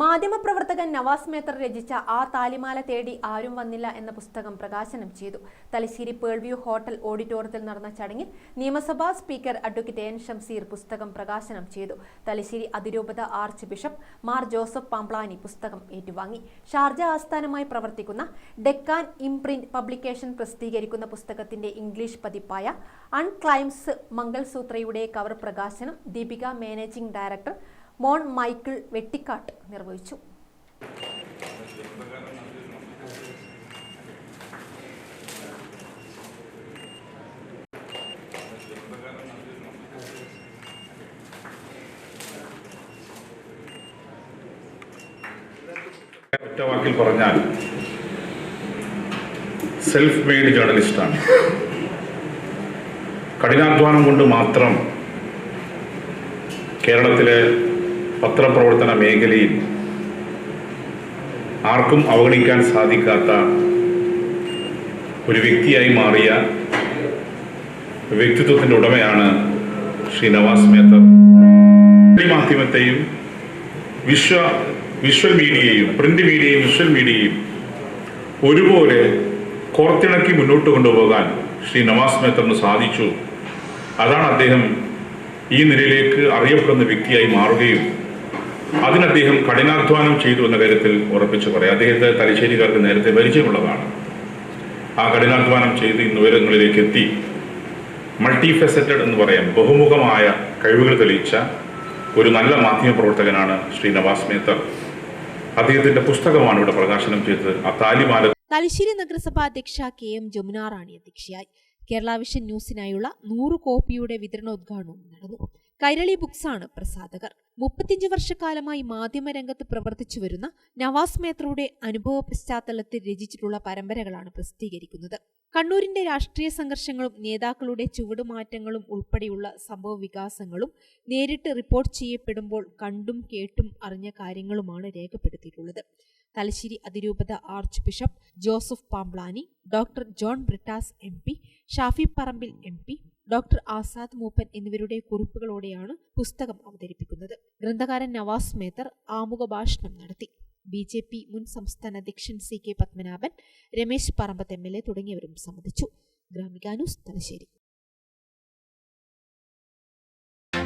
മാധ്യമപ്രവർത്തകൻ നവാസ് മേത്തർ രചിച്ച ആ താലിമാല തേടി ആരും വന്നില്ല എന്ന പുസ്തകം പ്രകാശനം ചെയ്തു. തലശ്ശേരി പേൾവ്യൂ ഹോട്ടൽ ഓഡിറ്റോറിയത്തിൽ നടന്ന ചടങ്ങിൽ നിയമസഭാ സ്പീക്കർ അഡ്വക്കേറ്റ് എൻ ഷംസീർ പുസ്തകം പ്രകാശനം ചെയ്തു. തലശ്ശേരി അതിരൂപത arch bishop Mar Joseph Pamplany പുസ്തകം ഏറ്റുവാങ്ങി. ഷാർജ ആസ്ഥാനമായി പ്രവർത്തിക്കുന്ന ഡെക്കാൻ ഇംപ്രിന്റ് പബ്ലിക്കേഷൻ പ്രസിദ്ധീകരിക്കുന്ന പുസ്തകത്തിന്റെ ഇംഗ്ലീഷ് പതിപ്പായ അൺക്ലൈംസ് മംഗൾസൂത്രയുടെ കവർ പ്രകാശനം ദീപിക മാനേജിംഗ് ഡയറക്ടർ മോൺ മൈക്കിൾ വെട്ടിക്കാട്ട് നിർവഹിച്ചു. ഒറ്റ വാക്കിൽ പറഞ്ഞാൽ സെൽഫ് മെയ്ഡ് ജേർണലിസ്റ്റാണ് കഠിനാധ്വാനം കൊണ്ട് മാത്രം കേരളത്തിലെ പത്രപ്രവർത്തന മേഖലയിൽ ആർക്കും അവഗണിക്കാൻ സാധിക്കാത്ത ഒരു വ്യക്തിയായി മാറിയ വ്യക്തിത്വത്തിന്റെ ഉടമയാണ് ശ്രീ നവാസ് മേത്തർ. മാധ്യമത്തെയും വിശ്വ വിഷ്വൽ മീഡിയയും പ്രിന്റ് മീഡിയയും വിഷ്വൽ മീഡിയയും ഒരുപോലെ കോർത്തിണക്കി മുന്നോട്ട് കൊണ്ടുപോകാൻ ശ്രീ നവാസ് മേത്തറിന് സാധിച്ചു. അതാണ് അദ്ദേഹം ഈ നിലയിലേക്ക് അറിയപ്പെടുന്ന വ്യക്തിയായി മാറുകയും അതിന് അദ്ദേഹം കഠിനാധ്വാനം ചെയ്തു എന്ന കാര്യത്തിൽ ഉറപ്പിച്ചു പറയാം. അദ്ദേഹത്തെ തലശ്ശേരിക്കാർക്ക് നേരത്തെ പരിചയമുള്ളതാണ്. ആ കഠിനാധ്വാനം ചെയ്ത് ഇന്ന് ഉയരങ്ങളിലേക്ക് എത്തി. മൾട്ടി ഫെസറ്റഡ് എന്ന് പറയാം. ബഹുമുഖമായ കഴിവുകൾ തെളിയിച്ച ഒരു നല്ല മാധ്യമപ്രവർത്തകനാണ് ശ്രീ നവാസ് മേത്തർ. അദ്ദേഹത്തിന്റെ പുസ്തകമാണ് ഇവിടെ പ്രകാശനം ചെയ്തത്. ആ താലിമാല തലശ്ശേരി നഗരസഭാ അധ്യക്ഷ കെ എം ജമുന റാണി അധ്യക്ഷയായി. കേരള വിഷൻ ന്യൂസിനായുള്ള നൂറ് കോപ്പിയുടെ വിതരണോദ്ഘാടനവും നടന്നു. കൈരളി ബുക്സാണ് പ്രസാധകർ. മുപ്പത്തിയഞ്ച് വർഷക്കാലമായി മാധ്യമരംഗത്ത് പ്രവർത്തിച്ചു വരുന്ന നവാസ് മേത്രയുടെ അനുഭവ പശ്ചാത്തലത്തിൽ രചിച്ചിട്ടുള്ള പരമ്പരകളാണ് പ്രസിദ്ധീകരിക്കുന്നത്. കണ്ണൂരിന്റെ രാഷ്ട്രീയ സംഘർഷങ്ങളും നേതാക്കളുടെ ചുവടുമാറ്റങ്ങളും ഉൾപ്പെടെയുള്ള സംഭവ വികാസങ്ങളും നേരിട്ട് റിപ്പോർട്ട് ചെയ്യപ്പെടുമ്പോൾ കണ്ടും കേട്ടും അറിഞ്ഞ കാര്യങ്ങളുമാണ് രേഖപ്പെടുത്തിയിട്ടുള്ളത്. തലശ്ശേരി അതിരൂപത archbishop Joseph Pamplany doctor John Brittas M Shafi Parambil M doctor Azad Moopen എന്നിവരുടെ കുറിപ്പുകളോടെയാണ് പുസ്തകം അവതരിപ്പിക്കുന്നത്. ഗ്രന്ഥകാരൻ നവാസ് മേത്തർ ആമുഖ ഭാഷണം നടത്തി. ബി ജെ പി മുൻ സംസ്ഥാന അധ്യക്ഷൻ C K Padmanabhan Ramesh Parambath M L A തുടങ്ങിയവരും സംബന്ധിച്ചു. Gramika news Thalassery.